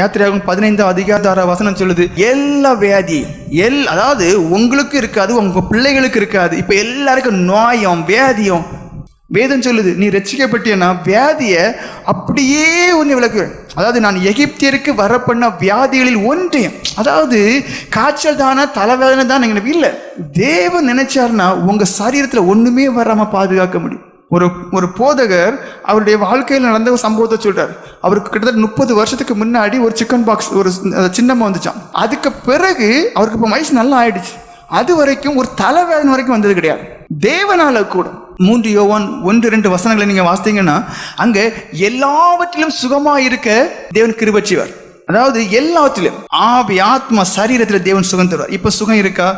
யாத்திரையாகும் பதினைந்தாம் அதிகார வசனம் சொல்லுது எல்லா வியாதி எல் அதாவது உங்களுக்கு இருக்காது உங்க பிள்ளைகளுக்கு இருக்காது. இப்போ எல்லாருக்கும் நோயம் வியாதியும். வேதம் சொல்லுது நீ ரட்சிக்கப்பட்டியனா வியாதியை அப்படியே ஒன்று விளக்கு அதாவது நான் எகிப்தியருக்கு வர பண்ண வியாதிகளில் ஒன்றையும் அதாவது காய்ச்சல் தானா தலைவேதனை தான் எங்களுக்கு இல்லை. தேவன் நினைச்சாருன்னா உங்கள் சரீரத்தில் ஒன்றுமே வராமல் பாதுகாக்க முடியும். ஒரு ஒரு போதகர் அவருடைய வாழ்க்கையில் நடந்த ஒரு சம்பவத்தை சொல்றார். அவருக்கு கிட்டத்தட்ட முப்பது வருஷத்துக்கு முன்னாடி ஒரு சிக்கன் பாக்ஸ் ஒரு சின்னமாக வந்துச்சான் அதுக்கு பிறகு அவருக்கு இப்போ வயசு நல்லா ஆயிடுச்சு. அது வரைக்கும் ஒரு தலைவேதனை வரைக்கும் வந்தது கிடையாது. தேவனால கூட. மூன்று யோவான் ஒன்று ரெண்டு வசனங்களை நீங்க வாசித்தீங்கன்னா அங்க எல்லாவற்றிலும் சுகமா இருக்க தேவன் கிருபச்சிவர் அதாவது எல்லாத்திலும் ஆவி ஆத்மா சரீரத்தில் தேவன் சுகம் தருவார். இப்போ சுகம் இருக்கா?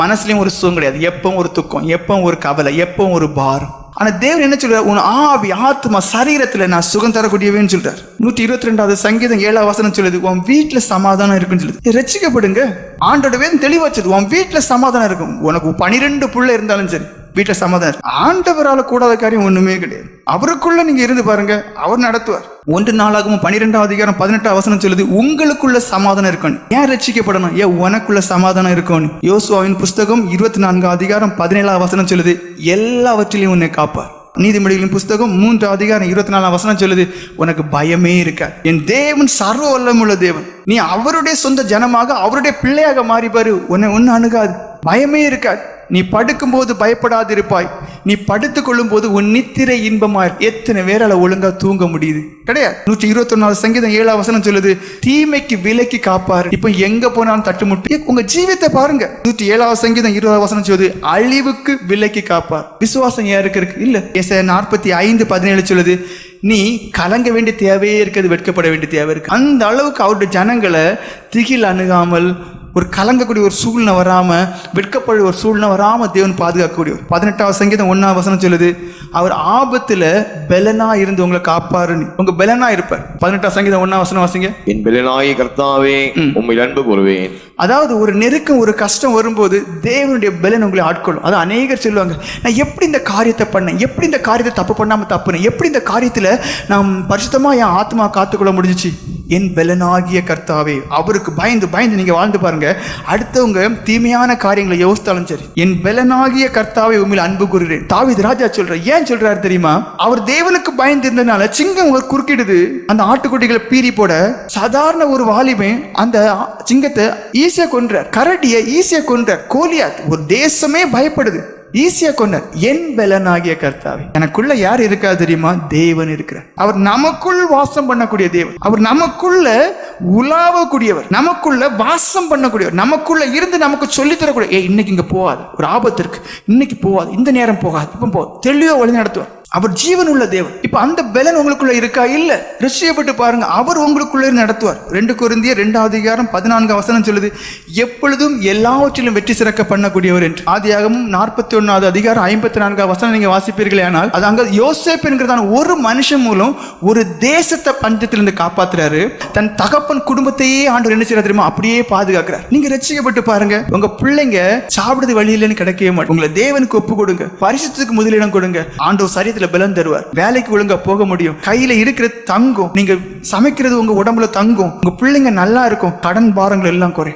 மனசுலையும் ஒரு சுகம் கிடையாது. எப்பவும் ஒரு துக்கம் எப்பவும் ஒரு கவலை எப்பவும் ஒரு பாரம். ஆனால் தேவன் என்ன சொல்றார்? உன் ஆவி ஆத்மா சரீரத்தில் நான் சுகம் தரக்கூடியவேன்னு சொல்றார். நூற்றி இருபத்தி ரெண்டாவது சங்கீதம் ஏழாம் வசனம் சொல்லுது உன் வீட்டில் சமாதானம் இருக்குன்னு சொல்லுது. ரசிக்கப்படுங்க. ஆண்டோட வேதம் தெளிவாச்சது உன் வீட்டில் சமாதானம் இருக்கும். உனக்கு பனிரெண்டு புள்ள இருந்தாலும் சரி வீட்டில் சமாதானம். ஆண்டவரால் கூடாத காரியம் ஒண்ணுமே கிடையாது. அவருக்குள்ள நீங்க இருந்து பாருங்க அவர் நடத்துவார். ஒன்று நாளாகவும் பன்னிரெண்டாம் அதிகாரம் பதினெட்டாம் அவசரம் சொல்லுது உங்களுக்குள்ள சமாதானம் இருக்கணும். ஏன் ரட்சிக்கப்படணும்? ஏன் உனக்குள்ள சமாதானம் இருக்கணும்? யோசுவாவின் புஸ்தகம் இருபத்தி நான்காம் அதிகாரம் பதினேழாம் அவசரம் சொல்லுது எல்லாவற்றிலையும் உன்னை காப்பார். நீதிமொழிகளின் புஸ்தகம் மூன்று அதிகாரம் இருபத்தி நாலாம் வசனம் சொல்லுது உனக்கு பயமே இருக்காது. என் தேவன் சர்வ வல்லமுள்ள தேவன். நீ அவருடைய சொந்த ஜனமாக அவருடைய பிள்ளையாக மாறிப்பாரு. உன்னை ஒன்றும் அணுகாது. பயமே இருக்காது. நீ படுக்கும்போது பயப்படாதிருப்பாய். நீ படுத்துக் கொள்ளும்போது உன் நித்திரை இன்பமா எத்தனை பேரால ஒழுங்கா தூங்க முடியுது? கிடையாது. நூற்றி இருபத்தி சங்கீதம் ஏழாம் வசனம் சொல்லுது தீமைக்கு விலக்கி காப்பாரு. இப்போ எங்க போனாலும் தட்டுமுட்டு. உங்க ஜீவித்தை பாருங்க. நூற்றி ஏழாவது சங்கீதம் இருபதாவது வசனம் சொல்லுது அழிவுக்கு விலக்கி காப்பார். விசுவாசம் யாருக்கு இருக்கு? இல்ல. எச நாற்பத்தி ஐந்து பதினேழு சொல்லுது நீ கலங்க வேண்டிய தேவையே இருக்கிறது வெட்கப்பட வேண்டிய தேவை இருக்கு. அந்த அளவுக்கு அவருடைய ஜனங்களை திகில் அணுகாமல் ஒரு கலங்கக்கூடிய ஒரு சூழ்நிலை வராம வெட்கப்பட ஒரு சூழ்நிலை வராம தேவன் பாதுகாக்கக்கூடிய. பதினெட்டாவது சங்கீதம் ஒன்னாம் வசனம் சொல்லுது அவர் ஆபத்துல பெலனா இருந்து உங்களை காப்பாருன்னு. உங்க பெலனா இருப்பார். பதினெட்டாம் சங்கீதம் ஒன்னாம் வசனம் வாசிங்க. என் பெலனாய் கர்த்தாவே உம்மை அன்பு கூறுவேன். அதாவது ஒரு நெருக்கம் ஒரு கஷ்டம் வரும்போது தேவனுடைய பலன் உங்களை ஆட்கொள்ளும். அது அநேகர் சொல்லுவாங்க நான் எப்படி இந்த காரியத்தை பண்ணேன்? எப்படி இந்த காரியத்தை தப்பு பண்ணாம தப்புனேன்? எப்படி இந்த காரியத்துல நான் பரிசுத்தமா என் ஆத்மா காத்துக்கொள்ள முடிஞ்சுச்சு? என் பலனாகிய கர்த்தாவே அவருக்கு பயந்து பயந்து நீங்கள் வாழ்ந்து பாருங்க. அடுத்தவங்க தீமையான காரியங்களை யோசித்தாலும் சரி என் பலனாகிய கர்த்தாவை உண்மையில் அன்பு கூறுகிறேன். தாவீது ராஜா சொல்ற ஏன் சொல்றாரு தெரியுமா? அவர் தேவனுக்கு பயந்து இருந்ததுனால சிங்கம் ஒரு குறுக்கிடுது. அந்த ஆட்டுக்குட்டிகளை பீறி போட சாதாரண ஒரு வாலிபன் அந்த சிங்கத்தை ஈஸியா கொன்றார். கரடியை ஈஸியா கொன்றார். கோலியாத் ஒரு தேசமே பயப்படுது. ஈஸியா கொண்டார் என் பலனாகிய கர்த்தாவே எனக்குள்ள யார் இருக்கா தெரியுமா? தேவன் இருக்கிறார். அவர் நமக்குள் வாசம் பண்ணக்கூடிய தேவன். அவர் நமக்குள்ள உலாவக்கூடியவர். நமக்குள்ள வாசம் பண்ணக்கூடியவர். நமக்குள்ள இருந்து நமக்கு சொல்லித் தரக்கூடிய ஏய் இன்னைக்கு இங்க போகாது. ஒரு ஆபத்து இருக்கு. இன்னைக்கு போகாது. இந்த நேரம் போகாது. இப்போ போ. தெளிவா வழி நடத்துவார். அவர் ஜீவன் உள்ள தேவன். இப்ப அந்த பலன் உங்களுக்குள்ள இருக்கா? இல்ல. ரிஷியப்பட்டு பாருங்க. அவர் உங்களுக்குள்ள நடத்துவார். ரெண்டு குருந்திய ரெண்டாவது அதிகாரம் பதினான்கு வசனம் சொல்லுது எப்பொழுதும் எல்லாவற்றிலும் வெற்றி சிறக்க பண்ணக்கூடியவர் என்று. ஆதியாகமும் நாற்பத்தி ஒன்னாவது அதிகாரம் ஐம்பத்தி நான்கு வசனம் நீங்க வாசிப்பீர்களே ஆனால் அது அங்க யோசேப் என்கிறதான ஒரு மனுஷன் மூலம் ஒரு தேசத்தை பஞ்சத்திலிருந்து காப்பாத்துறாரு. தன் தகப்பன் குடும்பத்தையே ஆண்டு என்ன செய்யற தெரியுமா? அப்படியே பாதுகாக்கிறார். நீங்க ரட்சிக்கப்பட்டு பாருங்க. உங்க பிள்ளைங்க சாப்பிடுறது வழி இல்லைன்னு கிடைக்கவே மாட்டோம் உங்களை தேவனுக்கு ஒப்பு கொடுங்க. பரிசுத்துக்கு முதலிடம் கொடுங்க. ஆண்டவர் சரீரத்துல பலன் தருவார். வேலைக்கு ஒழுங்கா போக முடியும். கையில இருக்கிறது தங்கும் நீங்க சமைக்கிறது உங்க உடம்புல தங்கும். உங்க பிள்ளைங்க நல்லா இருக்கும். கடன் பாரங்கள் எல்லாம் குறை.